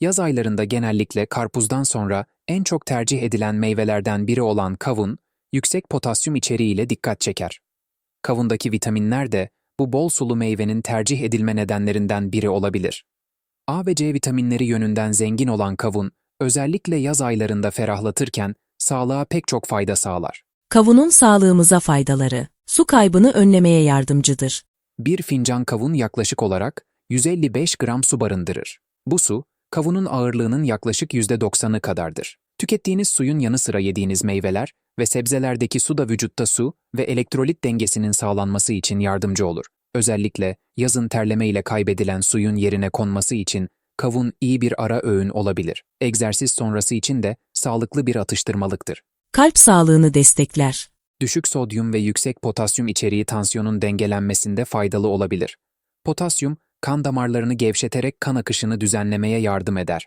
Yaz aylarında genellikle karpuzdan sonra en çok tercih edilen meyvelerden biri olan kavun, yüksek potasyum içeriğiyle dikkat çeker. Kavundaki vitaminler de bu bol sulu meyvenin tercih edilme nedenlerinden biri olabilir. A ve C vitaminleri yönünden zengin olan kavun, özellikle yaz aylarında ferahlatırken sağlığa pek çok fayda sağlar. Kavunun sağlığımıza faydaları. Su kaybını önlemeye yardımcıdır. Bir fincan kavun yaklaşık olarak 155 gram su barındırır. Bu su, kavunun ağırlığının yaklaşık %90'ı kadardır. Tükettiğiniz suyun yanı sıra yediğiniz meyveler ve sebzelerdeki su da vücutta su ve elektrolit dengesinin sağlanması için yardımcı olur. Özellikle yazın terleme ile kaybedilen suyun yerine konması için kavun iyi bir ara öğün olabilir. Egzersiz sonrası için de sağlıklı bir atıştırmalıktır. Kalp sağlığını destekler. Düşük sodyum ve yüksek potasyum içeriği tansiyonun dengelenmesinde faydalı olabilir. Potasyum, kan damarlarını gevşeterek kan akışını düzenlemeye yardım eder.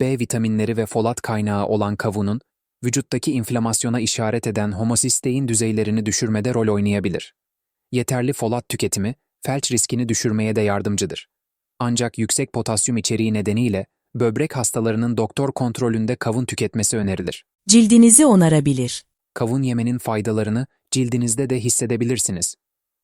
B vitaminleri ve folat kaynağı olan kavunun, vücuttaki inflamasyona işaret eden homosistein düzeylerini düşürmede rol oynayabilir. Yeterli folat tüketimi, felç riskini düşürmeye de yardımcıdır. Ancak yüksek potasyum içeriği nedeniyle böbrek hastalarının doktor kontrolünde kavun tüketmesi önerilir. Cildinizi onarabilir. Kavun yemenin faydalarını cildinizde de hissedebilirsiniz.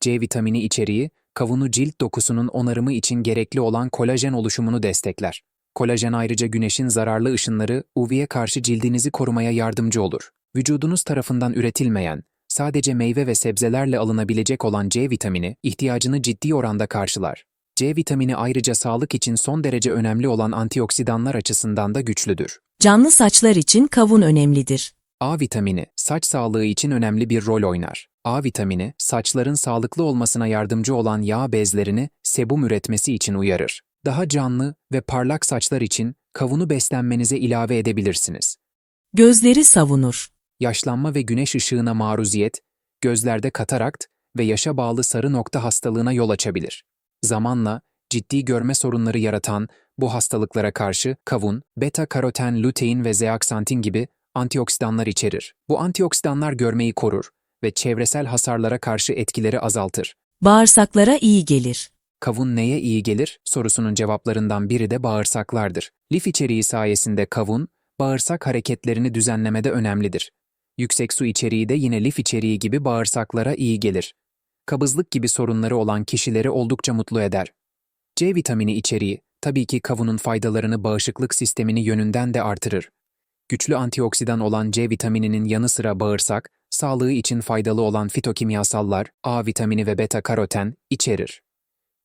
C vitamini içeriği, kavunu cilt dokusunun onarımı için gerekli olan kolajen oluşumunu destekler. Kolajen ayrıca güneşin zararlı ışınları UV'ye karşı cildinizi korumaya yardımcı olur. Vücudunuz tarafından üretilmeyen, sadece meyve ve sebzelerle alınabilecek olan C vitamini ihtiyacını ciddi oranda karşılar. C vitamini ayrıca sağlık için son derece önemli olan antioksidanlar açısından da güçlüdür. Canlı saçlar için kavun önemlidir. A vitamini saç sağlığı için önemli bir rol oynar. A vitamini saçların sağlıklı olmasına yardımcı olan yağ bezlerini sebum üretmesi için uyarır. Daha canlı ve parlak saçlar için kavunu beslenmenize ilave edebilirsiniz. Gözleri savunur. Yaşlanma ve güneş ışığına maruziyet, gözlerde katarakt ve yaşa bağlı sarı nokta hastalığına yol açabilir. Zamanla ciddi görme sorunları yaratan bu hastalıklara karşı kavun, beta-karoten, lutein ve zeaksantin gibi antioksidanlar içerir. Bu antioksidanlar görmeyi korur ve çevresel hasarlara karşı etkileri azaltır. Bağırsaklara iyi gelir. Kavun neye iyi gelir sorusunun cevaplarından biri de bağırsaklardır. Lif içeriği sayesinde kavun, bağırsak hareketlerini düzenlemede önemlidir. Yüksek su içeriği de yine lif içeriği gibi bağırsaklara iyi gelir. Kabızlık gibi sorunları olan kişileri oldukça mutlu eder. C vitamini içeriği, tabii ki kavunun faydalarını bağışıklık sistemini yönünden de artırır. Güçlü antioksidan olan C vitamininin yanı sıra bağırsak, sağlığı için faydalı olan fitokimyasallar, A vitamini ve beta karoten içerir.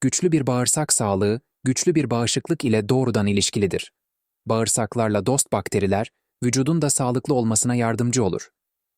Güçlü bir bağırsak sağlığı, güçlü bir bağışıklık ile doğrudan ilişkilidir. Bağırsaklarla dost bakteriler, vücudun da sağlıklı olmasına yardımcı olur.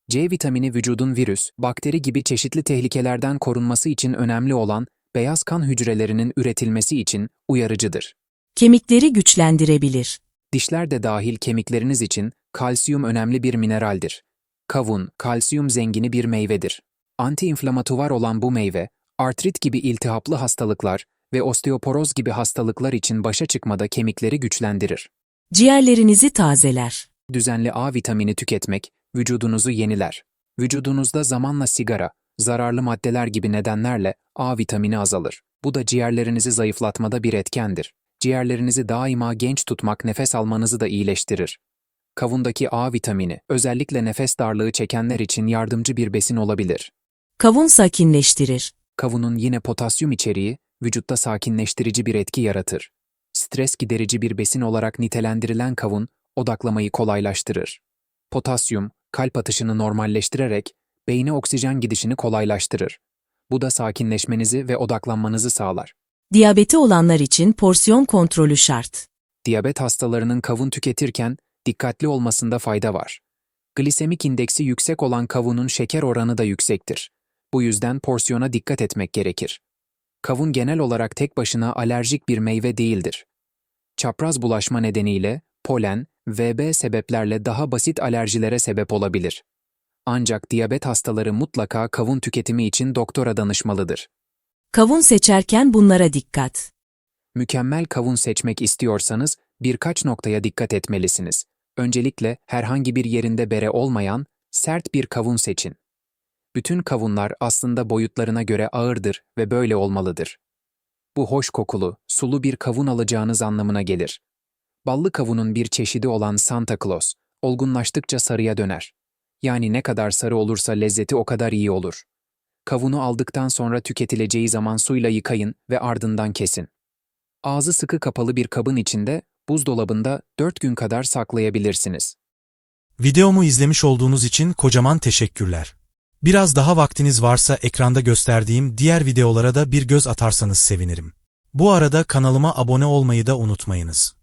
C vitamini vücudun virüs, bakteri gibi çeşitli tehlikelerden korunması için önemli olan beyaz kan hücrelerinin üretilmesi için uyarıcıdır. Kemikleri güçlendirebilir. Dişler de dahil kemikleriniz için kalsiyum önemli bir mineraldir. Kavun, kalsiyum zengini bir meyvedir. Antiinflamatuvar olan bu meyve, artrit gibi iltihaplı hastalıklar ve osteoporoz gibi hastalıklar için başa çıkmada kemikleri güçlendirir. Ciğerlerinizi tazeler. Düzenli A vitamini tüketmek vücudunuzu yeniler. Vücudunuzda zamanla sigara, zararlı maddeler gibi nedenlerle A vitamini azalır. Bu da ciğerlerinizi zayıflatmada bir etkendir. Ciğerlerinizi daima genç tutmak nefes almanızı da iyileştirir. Kavundaki A vitamini özellikle nefes darlığı çekenler için yardımcı bir besin olabilir. Kavun sakinleştirir. Kavunun yine potasyum içeriği vücutta sakinleştirici bir etki yaratır. Stres giderici bir besin olarak nitelendirilen kavun odaklamayı kolaylaştırır. Potasyum, kalp atışını normalleştirerek beyne oksijen gidişini kolaylaştırır. Bu da sakinleşmenizi ve odaklanmanızı sağlar. Diyabeti olanlar için porsiyon kontrolü şart. Diyabet hastalarının kavun tüketirken dikkatli olmasında fayda var. Glisemik indeksi yüksek olan kavunun şeker oranı da yüksektir. Bu yüzden porsiyona dikkat etmek gerekir. Kavun genel olarak tek başına alerjik bir meyve değildir. Çapraz bulaşma nedeniyle polen, VB sebeplerle daha basit alerjilere sebep olabilir. Ancak diyabet hastaları mutlaka kavun tüketimi için doktora danışmalıdır. Kavun seçerken bunlara dikkat. Mükemmel kavun seçmek istiyorsanız birkaç noktaya dikkat etmelisiniz. Öncelikle herhangi bir yerinde bere olmayan, sert bir kavun seçin. Bütün kavunlar aslında boyutlarına göre ağırdır ve böyle olmalıdır. Bu hoş kokulu, sulu bir kavun alacağınız anlamına gelir. Ballı kavunun bir çeşidi olan Santa Claus, olgunlaştıkça sarıya döner. Yani ne kadar sarı olursa lezzeti o kadar iyi olur. Kavunu aldıktan sonra tüketileceği zaman suyla yıkayın ve ardından kesin. Ağzı sıkı kapalı bir kabın içinde, buzdolabında 4 gün kadar saklayabilirsiniz. Videomu izlemiş olduğunuz için kocaman teşekkürler. Biraz daha vaktiniz varsa ekranda gösterdiğim diğer videolara da bir göz atarsanız sevinirim. Bu arada kanalıma abone olmayı da unutmayınız.